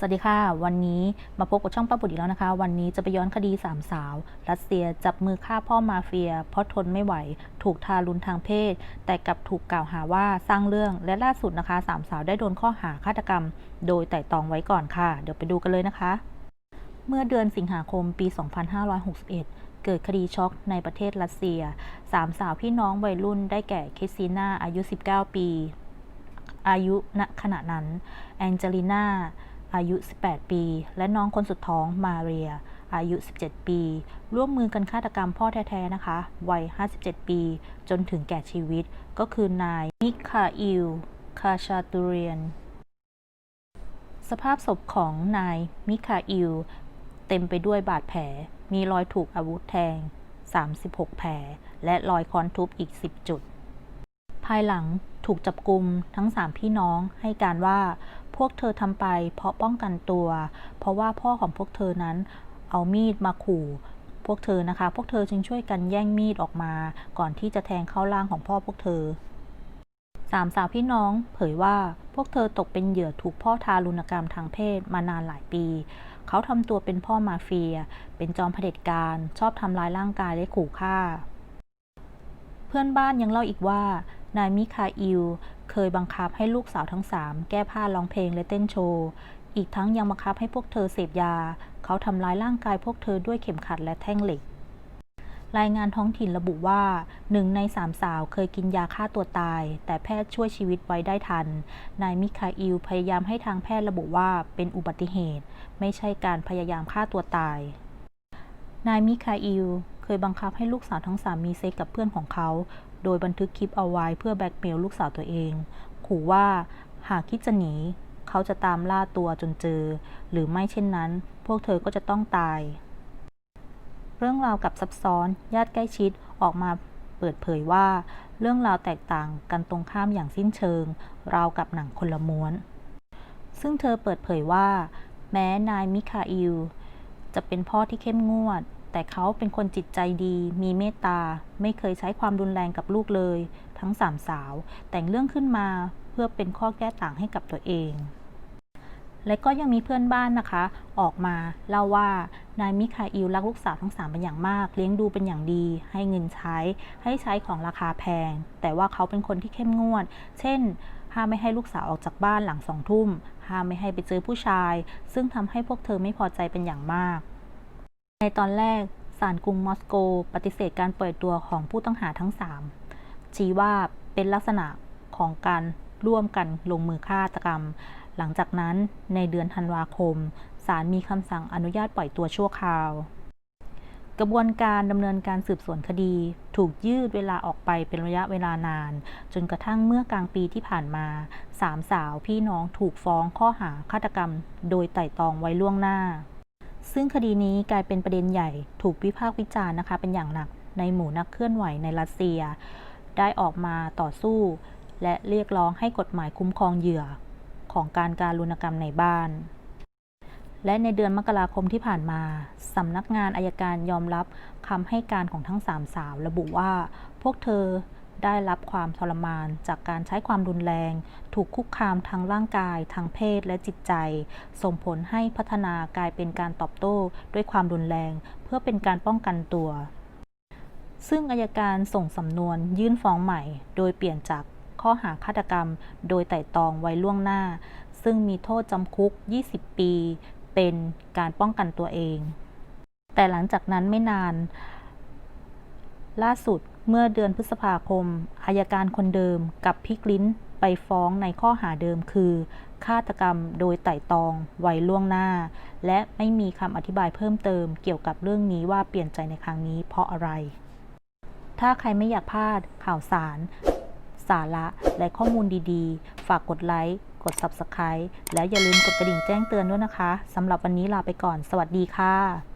สวัสดีค่ะ วันนี้มาพบกับช่องป้าบุตรอีกแล้วนะคะ วันนี้จะไปย้อนคดีสามสาว รัสเซียจับมือฆ่าพ่อมาเฟีย เพราะทนไม่ไหว ถูกทารุณทางเพศ แต่กลับถูกกล่าวหาว่าสร้างเรื่องและล่าสุดนะคะสามสาวได้โดนข้อหาฆาตกรรม โดยไต่ตองไว้ก่อนค่ะ เดี๋ยวไปดูกันเลยนะคะ เมื่อเดือนสิงหาคมปี 2561เกิดคดีช็อกในประเทศรัสเซีย สามสาวพี่น้องวัยรุ่นได้แก่คริสติน่าอายุ 19 ปี อายุณขณะนั้น แองเจลิน่า อายุ 18 ปี และน้องคนสุดท้องมาเรีย อายุ 17 ปี ร่วมมือกันฆาตกรรมพ่อแท้ๆนะคะ วัย 57 ปี จนถึงแก่ชีวิต ก็คือนายมิคาอิล คาชาตูเรียน สภาพศพของนายมิคาอิล เต็มไปด้วยบาดแผล มีรอยถูกอาวุธแทง 36 แผล และรอยค้อนทุบอีก 10 จุด ภายหลังถูกจับกลุ่มทั้งสามพี่น้องให้การว่าพวกเธอทำไปเพราะป้องกันตัว เพราะว่าพ่อของพวกเธอนั้นเอามีดมาขู่ พวกเธอนะคะ พวกเธอจึงช่วยกันแย่งมีดออกมา ก่อนที่จะแทงเข้าร่างของพ่อพวกเธอสามสาวพี่น้องเผยว่าพวกเธอตกเป็นเหยื่อถูกพ่อทารุณกรรมทางเพศมานานหลายปี เขาทำตัวเป็นพ่อมาเฟีย เป็นจอมเผด็จการ ชอบทำร้ายร่างกายและขู่ฆ่า เพื่อนบ้านยังเล่าอีกว่า นายมิคาอิล เคยบังคับให้ลูกสาวทั้งสามแก้ผ้าร้องเพลงและเต้นโชว์ อีกทั้งยังบังคับให้พวกเธอเสพยา เขาทำร้ายร่างกายพวกเธอด้วยเข็มขัดและแท่งเหล็ก รายงานท้องถิ่นระบุว่าหนึ่งในสามสาวเคยกินยาฆ่าตัวตาย แต่แพทย์ช่วยชีวิตไว้ได้ทัน นายมิคาอิลพยายามให้ทางแพทย์ระบุว่าเป็นอุบัติเหตุ ไม่ใช่การพยายามฆ่าตัวตาย นายมิคาอิล เคยบังคับให้ลูกสาวทั้งสามมีเซ็กกับเพื่อนของเขา โดยบันทึกคลิปเอาไว้เพื่อแบล็กเมลลูกสาวตัวเอง ขู่ว่าหากคิดจะหนี เขาจะตามล่าตัวจนเจอ หรือไม่เช่นนั้น พวกเธอก็จะต้องตาย เรื่องราวกับซับซ้อน ญาติใกล้ชิดออกมาเปิดเผยว่า เรื่องราวแตกต่างกันตรงข้ามอย่างสิ้นเชิง ราวกับหนังคนละม้วน ซึ่งเธอเปิดเผยว่า แม้นายมิคาอิลจะเป็นพ่อที่เข้มงวด แต่เขาเป็นคนจิตใจดี มีเมตตา ไม่เคยใช้ความรุนแรงกับลูกเลย ทั้งสามสาว แต่งเรื่องขึ้นมาเพื่อเป็นข้อแก้ต่างให้กับตัวเอง และก็ยังมีเพื่อนบ้านนะคะ ออกมาเล่าว่านายมิคาอิลรักลูกสาวทั้งสามเป็นอย่างมาก เลี้ยงดูเป็นอย่างดี ให้เงินใช้ ให้ใช้ของราคาแพง แต่ว่าเขาเป็นคนที่เข้มงวด เช่นห้ามไม่ให้ลูกสาวออกจากบ้านหลังสองทุ่มห้ามไม่ให้ไปเจอผู้ชาย ซึ่งทำให้พวกเธอไม่พอใจเป็นอย่างมาก ในตอนแรกศาลกรุงมอสโก ปฏิเสธการปล่อยตัวของผู้ต้องหาทั้ง 3 ชี้ว่าเป็นลักษณะของการร่วมกันลงมือฆาตกรรม หลังจากนั้นในเดือนธันวาคมศาลมีคำสั่งอนุญาตปล่อยตัวชั่วคราว กระบวนการดำเนินการสืบสวนคดี ถูกยืดเวลาออกไปเป็นระยะเวลานาน จนกระทั่งเมื่อกลางปีที่ผ่านมาสามสาวพี่น้องถูกฟ้องข้อหาฆาตกรรม โดยไต่ตองไว้ล่วงหน้า ซึ่งคดีนี้กลายเป็นประเด็นใหญ่ถูกวิพากษ์วิจารณ์นะคะ เป็นอย่างหนักในหมู่นักเคลื่อนไหวในรัสเซีย ได้ออกมาต่อสู้ และเรียกร้องให้กฎหมายคุ้มครองเหยื่อของการการลุณกรรมในบ้าน และในเดือนมกราคมที่ผ่านมาสำนักงานอายการยอมรับคำให้การของทั้งสามสาว ระบุว่าพวกเธอ ได้รับความทรมาน จากการใช้ความรุนแรง ถูกคุกคามทางร่างกาย ทางเพศและจิตใจ ส่งผลให้พัฒนากลายเป็นการตอบโต้ด้วยความรุนแรง เพื่อเป็นการป้องกันตัว ซึ่งอายการส่งสำนวนยื่นฟ้องใหม่ โดยเปลี่ยนจากข้อหาฆาตกรรม โดยไต่ตองไว้ล่วงหน้า ซึ่งมีโทษจำคุก 20 ปี เป็นการป้องกันตัวเอง แต่หลังจากนั้นไม่นาน ล่าสุด เมื่อเดือนพฤษภาคมอายการคนเดิมกับพิกลิ้นไปฟ้องในข้อหาเดิมคือ ฆาตกรรมโดยไต่ตองไว้ล่วงหน้า และไม่มีคำอธิบายเพิ่มเติมเกี่ยวกับเรื่องนี้ว่าเปลี่ยนใจในครั้งนี้เพราะอะไร ถ้าใครไม่อยากพลาดข่าวสาร สาระและข้อมูลดีๆ ฝากกดไลค์ กด Subscribe และอย่าลืมกดกระดิ่งแจ้งเตือนด้วยนะคะสำหรับวันนี้ลาไปก่อน สวัสดีค่ะ